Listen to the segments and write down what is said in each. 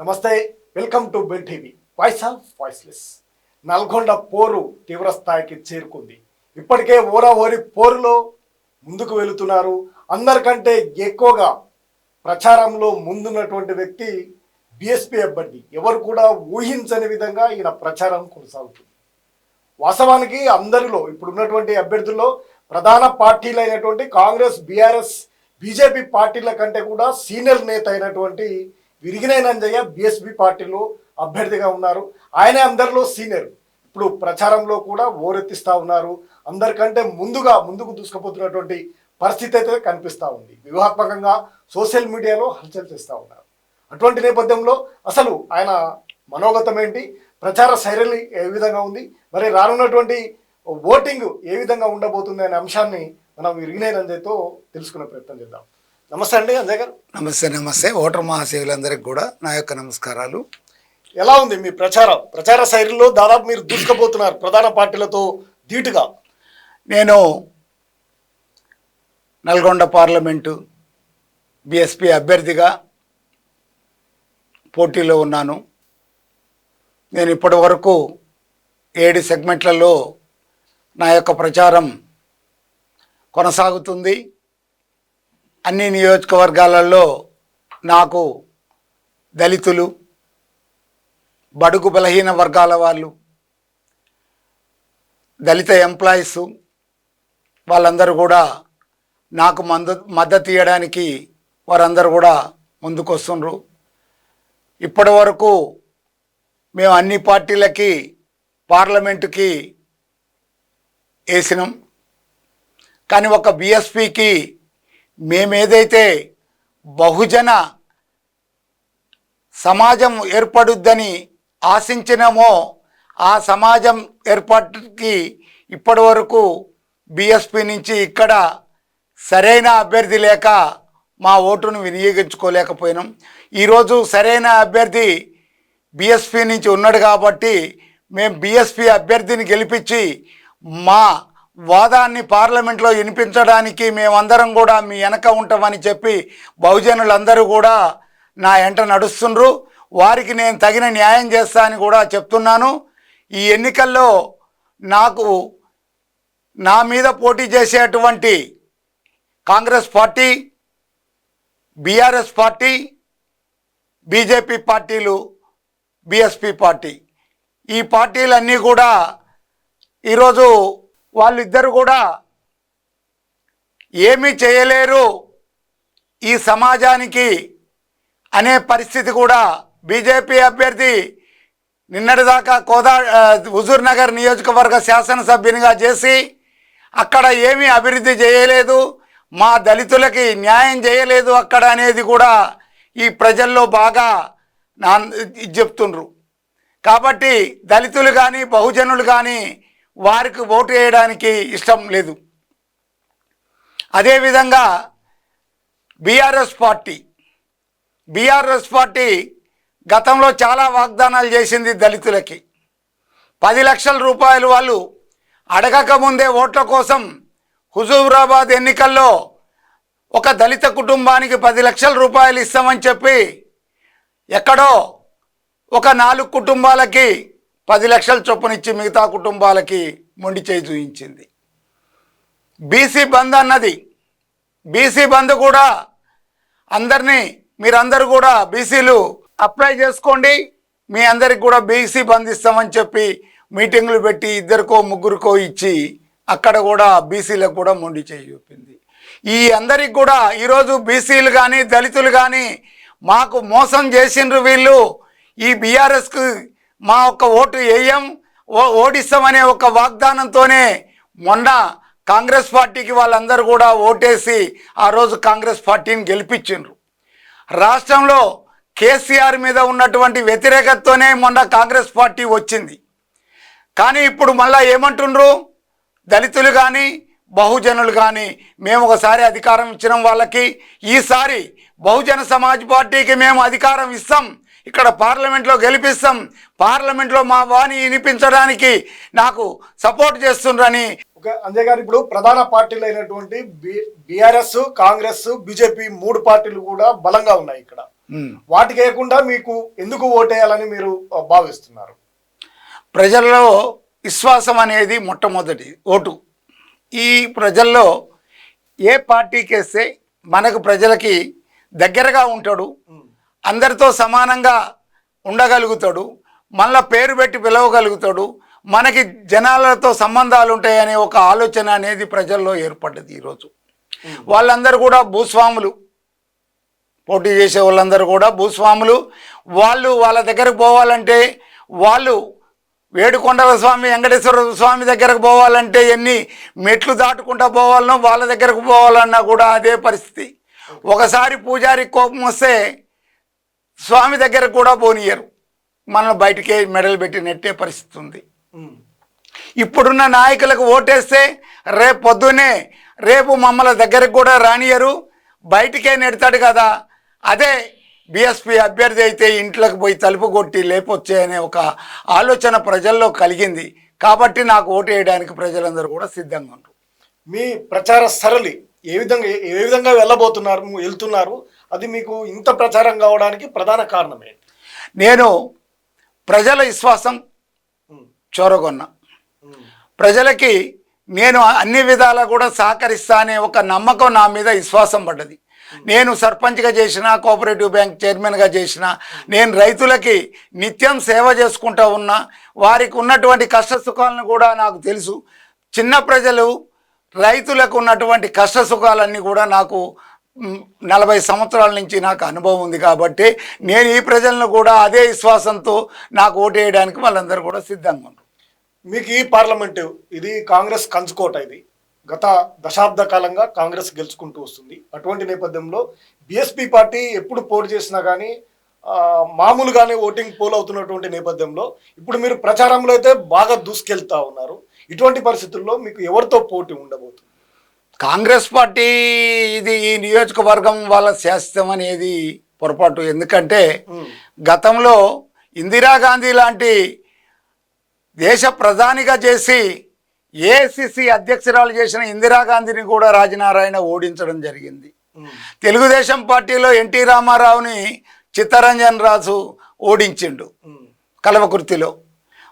నమస్తే welcome to Bell TV. Voice of voiceless. Nalgonda పోరు తీవ్ర స్థాయికి చేరుకుంది. ఇప్పటికే ఓరా ఓరి పోరులో ముందుకు వెళుతున్నారు. అందరికంటే ఎక్కువగా ప్రచారంలో ముందున్నటువంటి వ్యక్తి బీఎస్పీ అభ్యర్థి. ఎవరు కూడా ఊహించని విధంగా ఈయన ప్రచారం కొనసాగుతుంది. వాస్తవానికి అందరిలో ఇప్పుడున్నటువంటి అభ్యర్థుల్లో ప్రధాన పార్టీలు అయినటువంటి కాంగ్రెస్ బీఆర్ఎస్ బీజేపీ పార్టీల కంటే కూడా సీనియర్ నేత అయినటువంటి విరిగినైనంజయ్య బీఎస్పీ పార్టీలో అభ్యర్థిగా ఉన్నారు. ఆయనే అందరిలో సీనియర్ ఇప్పుడు ప్రచారంలో కూడా ఓరెత్తిస్తూ ఉన్నారు. అందరికంటే ముందుగా ముందుకు దూసుకుపోతున్నటువంటి పరిస్థితి అయితే కనిపిస్తూ ఉంది. వ్యూహాత్మకంగా సోషల్ మీడియాలో హల్చల్ చేస్తూ ఉన్నారు. అటువంటి నేపథ్యంలో అసలు ఆయన మనోగతం ఏంటి? ప్రచార శైలి ఏ విధంగా ఉంది? మరి రానున్నటువంటి ఓటింగ్ ఏ విధంగా ఉండబోతుంది అనే అంశాన్ని మనం విరిగినైనంజయ్తో తెలుసుకునే ప్రయత్నం చేద్దాం. నమస్తే అండి అంజయ్ గారు. నమస్తే నమస్తే. ఓటర్ మహాశయులందరికీ కూడా నా యొక్క నమస్కారాలు. ఎలా ఉంది మీ ప్రచారం? ప్రచార శైలిలో దాదాపు మీరు దూసుకుపోతున్నారు ప్రధాన పార్టీలతో ధీటుగా. నేను నల్గొండ పార్లమెంటు బిఎస్పి అభ్యర్థిగా పోటీలో ఉన్నాను. నేను ఇప్పటి వరకు ఏడు సెగ్మెంట్లలో నా యొక్క ప్రచారం కొనసాగుతుంది. అన్ని నియోజకవర్గాలలో నాకు దళితులు బడుగు బలహీన వర్గాల వాళ్ళు దళిత ఎంప్లాయీస్ వాళ్ళందరూ కూడా నాకు మంద మద్దతు ఇవ్వడానికి వారందరూ కూడా ముందుకు వస్తుండ్రు ఇప్పటి వరకు మేము అన్ని పార్టీలకి పార్లమెంటుకి వేసినాం. కానీ ఒక బిఎస్పికి మేమేదైతే బహుజన సమాజం ఏర్పడుద్దని ఆశించినామో ఆ సమాజం ఏర్పాటుకి ఇప్పటి వరకు బీఎస్పీ నుంచి ఇక్కడ సరైన అభ్యర్థి లేక మా ఓటును వినియోగించుకోలేకపోయినాం. ఈరోజు సరైన అభ్యర్థి బీఎస్పీ నుంచి ఉన్నాడు కాబట్టి మేము బీఎస్పీ అభ్యర్థిని గెలిపించి మా వాదాన్ని పార్లమెంట్లో వినిపించడానికి మేమందరం కూడా మీ వెనక ఉంటామని చెప్పి బహుజనులందరూ కూడా నా వెంట నడుస్తుండ్రు. వారికి నేను తగిన న్యాయం చేస్తా అని కూడా చెప్తున్నాను. ఈ ఎన్నికల్లో నాకు నా మీద పోటీ చేసేటువంటి Congress party BRS party BJP పార్టీలు బిఎస్పి పార్టీ. ఈ పార్టీలన్నీ కూడా ఈరోజు వాళ్ళిద్దరు కూడా ఏమీ చేయలేరు. ఈ సమాజానికి అనే పరిస్థితి కూడా బీజేపీ అభ్యర్థి నిన్నటిదాకా కోదా ఆ, హుజూర్ నగర్ నియోజకవర్గ శాసనసభ్యునిగా చేసి అక్కడ ఏమీ అభివృద్ధి చేయలేదు. మా దళితులకి న్యాయం చేయలేదు అక్కడ అనేది కూడా ఈ ప్రజల్లో బాగా నా చెప్తుండ్రు. కాబట్టి దళితులు కానీ బహుజనులు కానీ వారికి ఓటు వేయడానికి ఇష్టం లేదు. అదేవిధంగా బీఆర్ఎస్ పార్టీ బీఆర్ఎస్ పార్టీ గతంలో చాలా వాగ్దానాలు చేసింది దళితులకి. పది లక్షల రూపాయలు వాళ్ళు అడగక ముందే ఓట్ల కోసం హుజూరాబాద్ ఎన్నికల్లో ఒక దళిత కుటుంబానికి పది లక్షల రూపాయలు ఇస్తామని చెప్పి ఎక్కడో ఒక నాలుగు కుటుంబాలకి పది లక్షల చొప్పునిచ్చి మిగతా కుటుంబాలకి మొండి చేయి చూయించింది. బీసీ బంద్ అన్నది. బీసీ బంద్ కూడా అందరినీ మీరందరూ కూడా బీసీలు అప్లై చేసుకోండి. మీ అందరికి కూడా బీసీ బంద్ ఇస్తామని చెప్పి మీటింగులు పెట్టి ఇద్దరికో ముగ్గురికో ఇచ్చి అక్కడ కూడా బీసీలకు కూడా మొండి చేయి చూపింది. ఈ అందరికి కూడా ఈరోజు బీసీలు కానీ దళితులు కానీ మాకు మోసం చేసిండ్రు వీళ్ళు. ఈ బీఆర్ఎస్కు మా ఒక్క ఓటు వేయం ఓ ఓడిస్తామనే ఒక వాగ్దానంతోనే మొన్న కాంగ్రెస్ పార్టీకి వాళ్ళందరూ కూడా ఓటేసి ఆ రోజు కాంగ్రెస్ పార్టీని గెలిపించిండ్రు. రాష్ట్రంలో కేసీఆర్ మీద ఉన్నటువంటి వ్యతిరేకతతోనే మొన్న కాంగ్రెస్ పార్టీ వచ్చింది. కానీ ఇప్పుడు మళ్ళా ఏమంటుండ్రు? దళితులు కానీ బహుజనులు కానీ మేము ఒకసారి అధికారం ఇచ్చిన వాళ్ళకి ఈసారి బహుజన సమాజ్ పార్టీకి మేము అధికారం ఇస్తాం ఇక్కడ పార్లమెంట్లో గెలిపిస్తాం. పార్లమెంట్లో మా వాణి వినిపించడానికి నాకు సపోర్ట్ చేస్తుండ్రని. గారు ఇప్పుడు ప్రధాన పార్టీలు అయినటువంటి బీఆర్ఎస్ కాంగ్రెస్ బీజేపీ మూడు పార్టీలు కూడా బలంగా ఉన్నాయి ఇక్కడ. వాటికి వేయకుండా మీకు ఎందుకు ఓటేయాలని మీరు భావిస్తున్నారు? ప్రజల్లో విశ్వాసం అనేది మొట్టమొదటి ఓటు. ఈ ప్రజల్లో ఏ పార్టీకి వేస్తే మనకు ప్రజలకి దగ్గరగా ఉంటాడు. అందరితో సమానంగా ఉండగలుగుతాడు మళ్ళా పేరు పెట్టి పిలవగలుగుతాడు మనకి జనాలతో సంబంధాలు ఉంటాయనే ఒక ఆలోచన అనేది ప్రజల్లో ఏర్పడ్డది ఈరోజు. వాళ్ళందరూ కూడా భూస్వాములు. పోటీ చేసే వాళ్ళందరూ కూడా భూస్వాములు. వాళ్ళు వాళ్ళ దగ్గరకు పోవాలంటే వాళ్ళు వేడుకొండల స్వామి వెంకటేశ్వర స్వామి దగ్గరకు పోవాలంటే ఎన్ని మెట్లు దాటుకుంటా పోవాలనో వాళ్ళ దగ్గరకు పోవాలన్నా కూడా అదే పరిస్థితి. ఒకసారి పూజారి కోపం వస్తే స్వామి దగ్గరకు కూడా పోనీయరు. మనం బయటికే మెడలు పెట్టి నెట్టే పరిస్థితి ఉంది. ఇప్పుడున్న నాయకులకు ఓటేస్తే రేపు పొద్దున్నే రేపు మమ్మల్ని దగ్గరకు కూడా రానియరు. బయటికే నెడతాడు కదా. అదే బిఎస్పి అభ్యర్థి అయితే ఇంట్లోకి పోయి తలుపు కొట్టి లేపొచ్చే అనే ఒక ఆలోచన ప్రజల్లో కలిగింది. కాబట్టి నాకు ఓటు వేయడానికి ప్రజలందరూ కూడా సిద్ధంగా ఉన్నారు. మీ ప్రచార సరళి ఏ విధంగా ఏ విధంగా వెళ్ళబోతున్నారు? వెళ్తున్నారు? అది మీకు ఇంత ప్రచారం కావడానికి ప్రధాన కారణం ఏంటి? నేను ప్రజల విశ్వాసం. చొరగొన్నా. ప్రజలకి నేను అన్ని విధాలా కూడా సహకరిస్తా అనే ఒక నమ్మకం నా మీద విశ్వాసం పడ్డది. నేను సర్పంచ్గా చేసిన కోఆపరేటివ్ బ్యాంక్ చైర్మన్గా చేసిన నేను రైతులకి నిత్యం సేవ చేసుకుంటూ ఉన్నా వారికి ఉన్నటువంటి కష్ట సుఖాలను కూడా నాకు తెలుసు. చిన్న ప్రజలు రైతులకు ఉన్నటువంటి కష్ట సుఖాలన్నీ కూడా నాకు నలభై సంవత్సరాల నుంచి నాకు అనుభవం ఉంది కాబట్టి నేను ఈ ప్రజలను కూడా అదే విశ్వాసంతో నాకు ఓటేయడానికి వాళ్ళందరూ కూడా సిద్ధంగా ఉన్నారు. మీకు ఈ పార్లమెంటు ఇది కాంగ్రెస్ కంచుకోట ఇది. గత దశాబ్ద కాలంగా కాంగ్రెస్ గెలుచుకుంటూ వస్తుంది. అటువంటి నేపథ్యంలో బిఎస్పి పార్టీ ఎప్పుడు పోటీ చేసినా కానీ మామూలుగానే ఓటింగ్ పోల్ అవుతున్నటువంటి నేపథ్యంలో ఇప్పుడు మీరు ప్రచారంలో అయితే బాగా దూసుకెళ్తా ఉన్నారు. ఇటువంటి పరిస్థితుల్లో మీకు ఎవరితో పోటీ ఉండబోతుంది? కాంగ్రెస్ పార్టీ ఇది ఈ నియోజకవర్గం వాళ్ళ శాస్త్రం అనేది పొరపాటు. ఎందుకంటే గతంలో ఇందిరాగాంధీ లాంటి దేశ ప్రధానిగా చేసి ఏఐసిసి అధ్యక్షురాలు చేసిన ఇందిరాగాంధీని కూడా రాజనారాయణ ఓడించడం జరిగింది. తెలుగుదేశం పార్టీలో ఎన్టీ రామారావుని చిత్తరంజన్ రాజు ఓడించిండు కలవకుర్తిలో.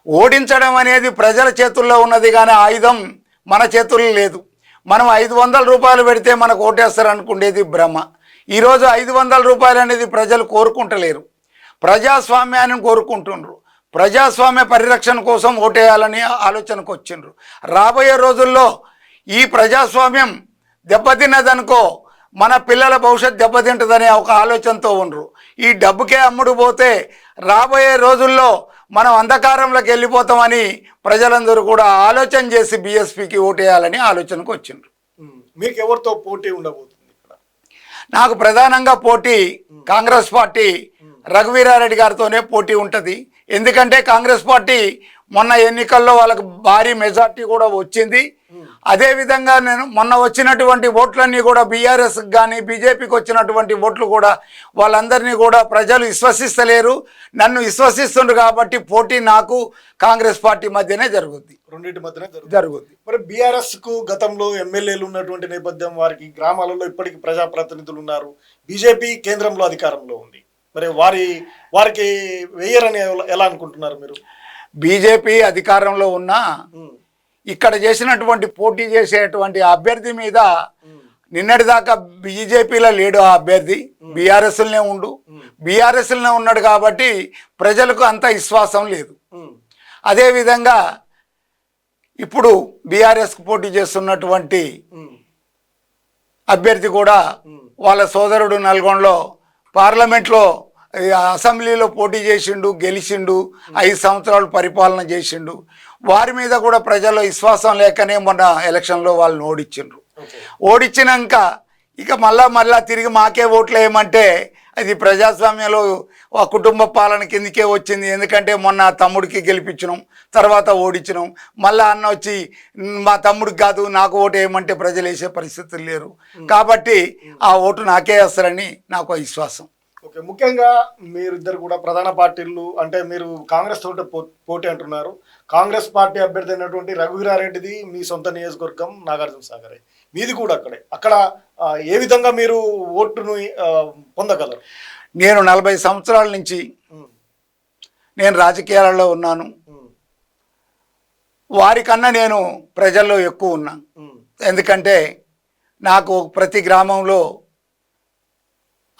ఓడించడం అనేది ప్రజల చేతుల్లో ఉన్నది కానీ ఆయుధం మన చేతుల్లో లేదు. మనం ఐదు వందల రూపాయలు పెడితే మనకు ఓటేస్తారు అనుకునేది భ్రమ. ఈరోజు ఐదు వందల రూపాయలు అనేది ప్రజలు కోరుకుంటలేరు. ప్రజాస్వామ్యాన్ని కోరుకుంటుండ్రు. ప్రజాస్వామ్య పరిరక్షణ కోసం ఓటేయాలని ఆలోచనకు వచ్చిండ్రు. రాబోయే రోజుల్లో ఈ ప్రజాస్వామ్యం దెబ్బతిన్నదనుకో మన పిల్లల భవిష్యత్ దెబ్బతింటుందనే ఒక ఆలోచనతో ఉండరు. ఈ డబ్బుకే అమ్ముడు పోతే రాబోయే రోజుల్లో మనం అంధకారంలోకి వెళ్ళిపోతామని ప్రజలందరూ కూడా ఆలోచన చేసి బీఎస్పీకి ఓటేయాలని ఆలోచనకు వచ్చిండ్రు. మీకు ఎవరితో పోటీ ఉండబోతుంది ఇక్కడ? నాకు ప్రధానంగా పోటీ కాంగ్రెస్ పార్టీ రఘువీరారెడ్డి గారితోనే పోటీ ఉంటుంది. ఎందుకంటే కాంగ్రెస్ పార్టీ మొన్న ఎన్నికల్లో వాళ్ళకు భారీ మెజార్టీ కూడా వచ్చింది. అదే విధంగా నేను మొన్న వచ్చినటువంటి ఓట్లన్నీ కూడా బీఆర్ఎస్ కానీ బీజేపీకి వచ్చినటువంటి ఓట్లు కూడా వాళ్ళందరినీ కూడా ప్రజలు విశ్వసిస్తలేరు. నన్ను విశ్వసిస్తుండ్రు కాబట్టి పోటీ నాకు కాంగ్రెస్ పార్టీ మధ్యనే జరుగుద్ది. రెండింటి మధ్యనే జరుగుద్ది. మరి బీఆర్ఎస్కు గతంలో ఎమ్మెల్యేలు ఉన్నటువంటి నేపథ్యం వారికి గ్రామాలలో ఇప్పటికి ప్రజాప్రతినిధులు ఉన్నారు. బీజేపీ కేంద్రంలో అధికారంలో ఉంది. మరి వారి వారికి వెయ్యరని ఎలా- అనుకుంటున్నారు మీరు? బీజేపీ అధికారంలో ఉన్న ఇక్కడ చేసినటువంటి పోటీ చేసేటువంటి అభ్యర్థి మీద నిన్నటిదాకా బీజేపీలో లేడు ఆ అభ్యర్థి. బీఆర్ఎస్లనే ఉండు. బీఆర్ఎస్లనే ఉన్నాడు కాబట్టి ప్రజలకు అంత విశ్వాసం లేదు. అదేవిధంగా ఇప్పుడు బీఆర్ఎస్కు పోటీ చేస్తున్నటువంటి అభ్యర్థి కూడా వాళ్ళ సోదరుడు నల్గొండలో పార్లమెంట్లో అసెంబ్లీలో పోటీ చేసిండు గెలిచిండు ఐదు సంవత్సరాలు పరిపాలన చేసిండు. వారి మీద కూడా ప్రజల్లో విశ్వాసం లేకనే మొన్న ఎలక్షన్లో వాళ్ళని ఓడించిండ్రు ఓకే. ఓడించినాక ఇక మళ్ళా మళ్ళా తిరిగి మాకే ఓట్లు వేయమంటే అది ప్రజాస్వామ్యంలో ఆ కుటుంబ పాలన కిందకే వచ్చింది. ఎందుకంటే మొన్న తమ్ముడికి గెలిపించినాం తర్వాత ఓడించినాం మళ్ళా అన్న వచ్చి "మ్, తమ్ముడికి కాదు నాకు ఓటు వేయమంటే ప్రజలు వేసే పరిస్థితులు లేరు. కాబట్టి ఆ ఓటు నాకే వేస్తారని నాకు విశ్వాసం. ఓకే ముఖ్యంగా మీరిద్దరు కూడా ప్రధాన పార్టీలు అంటే మీరు కాంగ్రెస్ తోటి పో- పోటీ అంటున్నారు. కాంగ్రెస్ పార్టీ అభ్యర్థి అయినటువంటి రఘువీరారెడ్డిది మీ సొంత నియోజకవర్గం నాగార్జున సాగరే. మీది కూడా అక్కడే. అక్కడ ఏ విధంగా మీరు ఓటును పొందగలరు? నేను నలభై సంవత్సరాల నుంచి నేను రాజకీయాలలో ఉన్నాను. వారికన్నా నేను ప్రజల్లో ఎక్కువ ఉన్నాను ఉమ్, ఎందుకంటే నాకు ప్రతి గ్రామంలో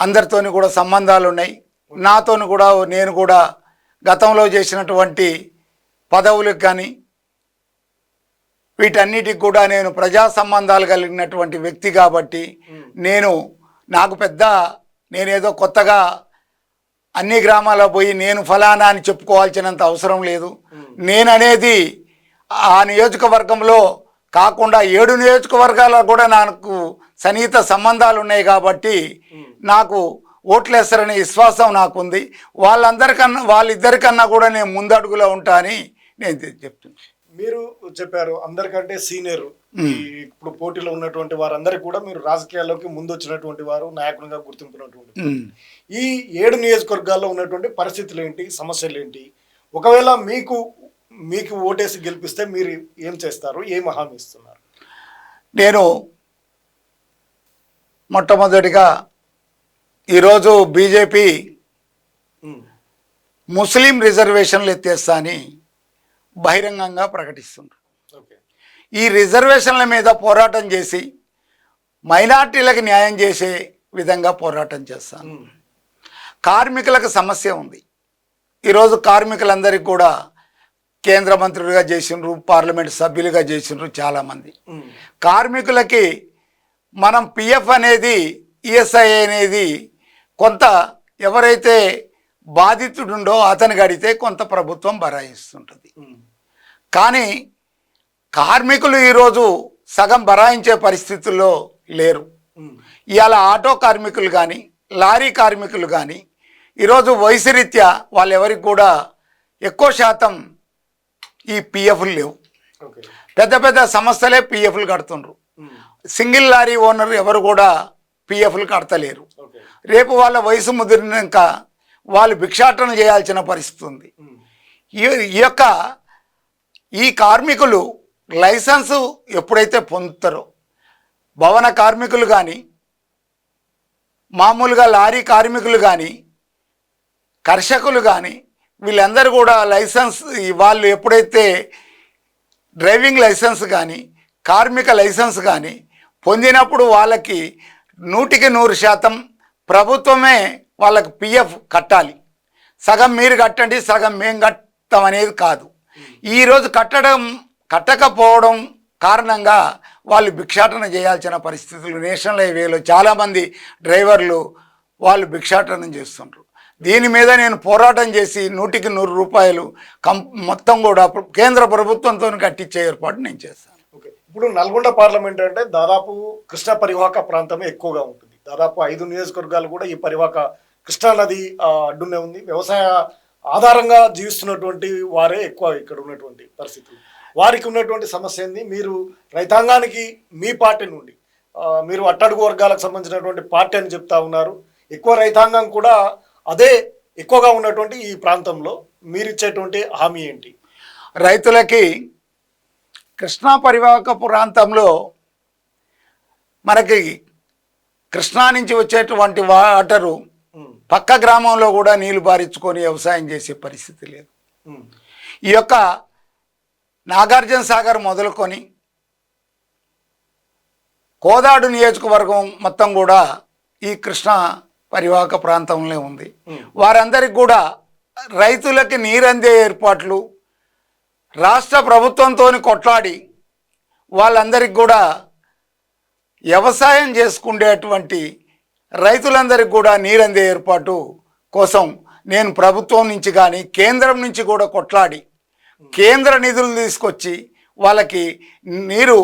అందరితోని కూడా సంబంధాలు ఉన్నాయి నాతోని కూడా నేను కూడా గతంలో చేసినటువంటి పదవులకు కానీ వీటన్నిటికి కూడా నేను ప్రజా సంబంధాలు కలిగినటువంటి వ్యక్తి కాబట్టి నేను నాకు పెద్ద నేనేదో కొత్తగా అన్ని గ్రామాల్లో పోయి నేను ఫలానా అని చెప్పుకోవాల్సినంత అవసరం లేదు. నేను అనేది ఆ నియోజకవర్గంలో కాకుండా ఏడు నియోజకవర్గాల్లో కూడా నాకు సన్నిహిత సంబంధాలు ఉన్నాయి కాబట్టి నాకు ఓట్లేస్తారనే విశ్వాసం నాకుంది. వాళ్ళందరికన్నా వాళ్ళిద్దరికన్నా కూడా నేను ముందడుగులో ఉంటా అని నేను చెప్తున్నాను మీరు చెప్పారు అందరికంటే సీనియర్. ఇప్పుడు పోటీలో ఉన్నటువంటి వారందరికీ కూడా మీరు రాజకీయాల్లోకి ముందు వచ్చినటువంటి వారు నాయకునిగా గుర్తింపున్నటువంటి ఉమ్. ఈ ఏడు నియోజకవర్గాల్లో ఉన్నటువంటి పరిస్థితులు ఏంటి సమస్యలు ఏంటి? ఒకవేళ మీకు మీకు ఓటేసి గెలిపిస్తే మీరు ఏం చేస్తారు ఏం హామీ ఇస్తున్నారు? నేను మొట్టమొదటిగా ఈరోజు బీజేపీ ముస్లిం రిజర్వేషన్లు ఎత్తేస్తా అని బహిరంగంగా ప్రకటిస్తున్నారు ఓకే. ఈ రిజర్వేషన్ల మీద పోరాటం చేసి మైనార్టీలకు న్యాయం చేసే విధంగా పోరాటం చేస్తాను. కార్మికులకు సమస్య ఉంది. ఈరోజు కార్మికులందరికీ కూడా కేంద్ర మంత్రులుగా చేసిండ్రు పార్లమెంట్ సభ్యులుగా చేసిండ్రు చాలామంది. కార్మికులకి మనం పిఎఫ్ అనేది ఈఎస్ఐ అనేది కొంత ఎవరైతే బాధితుడుండో అతను గడితే కొంత ప్రభుత్వం బరాయిస్తుంటుంది. కానీ కార్మికులు ఈరోజు సగం బరాయించే పరిస్థితుల్లో లేరు. ఇవాళ ఆటో కార్మికులు కానీ లారీ కార్మికులు కానీ ఈరోజు వయసు రీత్యా వాళ్ళెవరికి కూడా ఎక్కువ శాతం ఈ పిఎఫ్లు లేవు. పెద్ద పెద్ద సంస్థలే పిఎఫ్లు కడుతుండ్రు. సింగిల్ లారీ ఓనర్ ఎవరు కూడా పిఎఫ్లు కడతలేరు. రేపు వాళ్ళ వయసు ముదిరినాక వాళ్ళు భిక్షాటన చేయాల్సిన పరిస్థితి ఉంది. ఈ ఈ యొక్క ఈ కార్మికులు లైసెన్సు ఎప్పుడైతే పొందుతారో భవన కార్మికులు కానీ మామూలుగా లారీ కార్మికులు కానీ కర్షకులు కానీ వీళ్ళందరూ కూడా లైసెన్స్ వాళ్ళు ఎప్పుడైతే డ్రైవింగ్ లైసెన్స్ కానీ కార్మిక లైసెన్స్ కానీ పొందినప్పుడు వాళ్ళకి నూటికి నూరు శాతం ప్రభుత్వమే వాళ్ళకి పిఎఫ్ కట్టాలి. సగం మీరు కట్టండి సగం మేము కట్టం అనేది కాదు. ఈరోజు కట్టడం కట్టకపోవడం కారణంగా వాళ్ళు భిక్షాటన చేయాల్సిన పరిస్థితులు నేషనల్ హైవేలో చాలామంది డ్రైవర్లు వాళ్ళు భిక్షాటనం చేస్తుండ్రు. దీని మీద నేను పోరాటం చేసి నూటికి నూరు రూపాయలు కం మొత్తం కూడా కేంద్ర ప్రభుత్వంతో కట్టించే ఏర్పాటు నేను చేస్తాను. ఇప్పుడు నల్గొండ పార్లమెంట్ అంటే దాదాపు కృష్ణా పరివాహక ప్రాంతమే ఎక్కువగా ఉంటుంది. దాదాపు ఐదు నియోజకవర్గాలు కూడా ఈ పరివాహక కృష్ణా నది అడ్డునే ఉంది. వ్యవసాయ ఆధారంగా జీవిస్తున్నటువంటి వారే ఎక్కువ ఇక్కడ ఉన్నటువంటి పరిస్థితులు. వారికి ఉన్నటువంటి సమస్య ఏంది? మీరు రైతాంగానికి మీ పార్టీ నుండి మీరు అట్టడుగు వర్గాలకు సంబంధించినటువంటి పార్టీ అని చెప్తా ఉన్నారు. ఎక్కువ రైతాంగం కూడా అదే ఎక్కువగా ఉన్నటువంటి ఈ ప్రాంతంలో మీరు ఇచ్చేటువంటి హామీ ఏంటి? రైతులకి కృష్ణా పరివాహక ప్రాంతంలో మనకి కృష్ణా నుంచి వచ్చేటువంటి వాటరు పక్క గ్రామంలో కూడా నీళ్ళు పారించుకొని వ్యవసాయం చేసే పరిస్థితి లేదు. ఈ యొక్క నాగార్జున సాగర్ మొదలుకొని కోదాడు నియోజకవర్గం మొత్తం కూడా ఈ కృష్ణా పరివాహక ప్రాంతంలో ఉంది. వారందరికి కూడా రైతులకి నీరందే ఏర్పాట్లు రాష్ట్ర ప్రభుత్వంతో కొట్లాడి వాళ్ళందరికి కూడా వ్యవసాయం చేసుకునేటువంటి రైతులందరికీ కూడా నీరందే ఏర్పాటు కోసం నేను ప్రభుత్వం నుంచి కానీ కేంద్రం నుంచి కూడా కొట్లాడి కేంద్ర నిధులు తీసుకొచ్చి వాళ్ళకి నీరు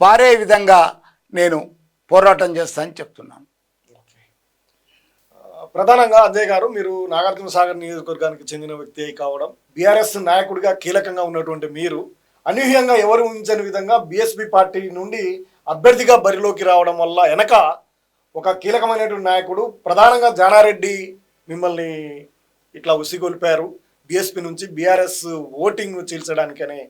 పారే విధంగా నేను పోరాటం చేస్తానని చెప్తున్నాను. ప్రధానంగా అజయ్ గారు మీరు నాగార్జున సాగర్ నియోజకవర్గానికి చెందిన వ్యక్తి అయి కావడం బీఆర్ఎస్ నాయకుడిగా కీలకంగా ఉన్నటువంటి మీరు అనూహ్యంగా ఎవరు ఊహించని విధంగా బీఎస్పీ పార్టీ నుండి అభ్యర్థిగా బరిలోకి రావడం వల్ల వెనక ఒక కీలకమైనటువంటి నాయకుడు ప్రధానంగా జానారెడ్డి మిమ్మల్ని ఇట్లా ఉసిగొల్పారు. బీఎస్పీ నుంచి బీఆర్ఎస్ ఓటింగ్ చీల్చడానికి అనే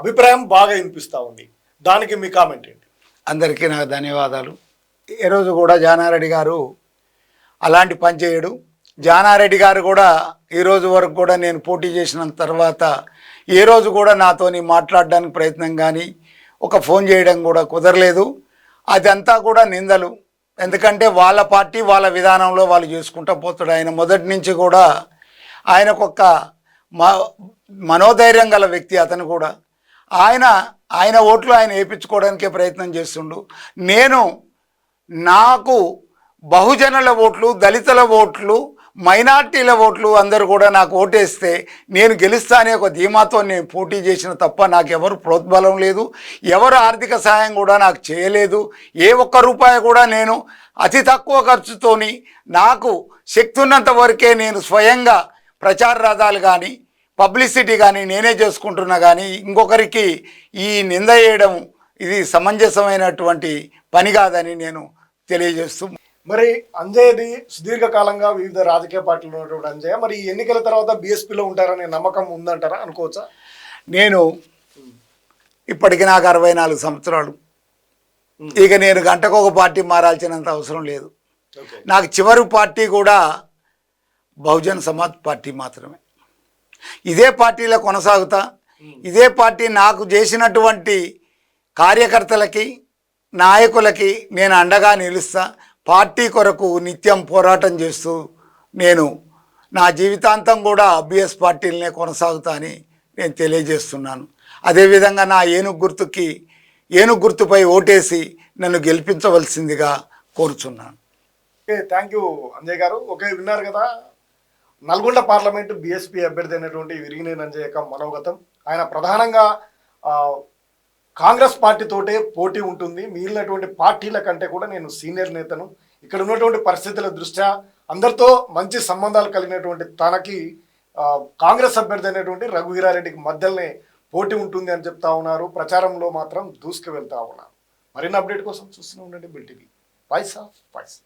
అభిప్రాయం బాగా వినిపిస్తూ ఉంది. దానికి మీ కామెంట్ ఏంటి? అందరికీ నా ధన్యవాదాలు. ఈరోజు కూడా జానారెడ్డి గారు అలాంటి పని చేయడు. జానారెడ్డి గారు కూడా ఈ రోజు వరకు కూడా నేను పోటీ చేసిన తర్వాత ఏ రోజు కూడా నాతోని మాట్లాడడానికి ప్రయత్నం కానీ ఒక ఫోన్ చేయడం కూడా కుదరలేదు. అదంతా కూడా నిందలు. ఎందుకంటే వాళ్ళ పార్టీ వాళ్ళ విధానంలో వాళ్ళు చేసుకుంటూ పోతాడు. ఆయన మొదటి నుంచి కూడా ఆయనకొక మనోధైర్యం గల వ్యక్తి అతను కూడా. ఆయన ఆయన ఓట్లు ఆయన వేయించుకోవడానికే ప్రయత్నం చేస్తుండు. నేను నాకు బహుజనుల ఓట్లు దళితుల ఓట్లు మైనార్టీల ఓట్లు అందరూ కూడా నాకు ఓటేస్తే నేను గెలుస్తా అనే ఒక ధీమాతో నేను పోటీ చేసిన తప్ప నాకు ఎవరు ప్రోద్బలం లేదు ఎవరు ఆర్థిక సహాయం కూడా నాకు చేయలేదు ఏ ఒక్క రూపాయి కూడా నేను అతి తక్కువ ఖర్చుతోని నాకు శక్తి ఉన్నంత వరకే నేను స్వయంగా ప్రచార రథాలు కానీ పబ్లిసిటీ కానీ నేనే చేసుకుంటున్నా కానీ ఇంకొకరికి ఈ నింద చేయడం ఇది సమంజసమైనటువంటి పని కాదని నేను తెలియజేస్తూ మరి అంజయ్యది సుదీర్ఘకాలంగా వివిధ రాజకీయ పార్టీలు ఉన్నటువంటి అంజయ్య. మరి ఎన్నికల తర్వాత బీఎస్పీలో ఉంటారనే నమ్మకం ఉందంటారా? అనుకోవచ్చా? నేను ఇప్పటికి నాకు అరవై నాలుగు సంవత్సరాలు. ఇక నేను గంటకు ఒక పార్టీ మారాల్సినంత అవసరం లేదు. నాకు చివరి పార్టీ కూడా బహుజన్ సమాజ్ పార్టీ మాత్రమే. ఇదే పార్టీలో కొనసాగుతా. ఇదే పార్టీ నాకు చేసినటువంటి కార్యకర్తలకి నాయకులకి నేను అండగా నిలుస్తా. పార్టీ కొరకు నిత్యం పోరాటం చేస్తూ నేను నా జీవితాంతం కూడా బిఎస్ పార్టీలనే కొనసాగుతా అని నేను తెలియజేస్తున్నాను. అదేవిధంగా నా ఏనుగు గుర్తుకి ఏనుగు గుర్తుపై ఓటేసి నన్ను గెలిపించవలసిందిగా కోరుచున్నాను. ఓకే థ్యాంక్ యూ అంజయ్ గారు. ఓకే విన్నారు కదా నల్గొండ పార్లమెంటు బీఎస్పీ అభ్యర్థి అయినటువంటి విరిగినేని అంజయ్ యొక్క మనోగతం. ఆయన ప్రధానంగా కాంగ్రెస్ పార్టీతోటే పోటీ ఉంటుంది. మిగిలినటువంటి పార్టీల కంటే కూడా నేను సీనియర్ నేతను. ఇక్కడ ఉన్నటువంటి పరిస్థితుల దృష్ట్యా అందరితో మంచి సంబంధాలు కలిగినటువంటి తనకి కాంగ్రెస్ అభ్యర్థి అనేటువంటి రఘువీరారెడ్డికి మధ్యలోనే పోటీ ఉంటుంది అని చెప్తా ఉన్నారు. ప్రచారంలో మాత్రం దూసుకు వెళ్తా ఉన్నారు. మరిన్ని అప్డేట్ కోసం చూస్తూనే ఉండండి బిల్టీవీ. Voice of voice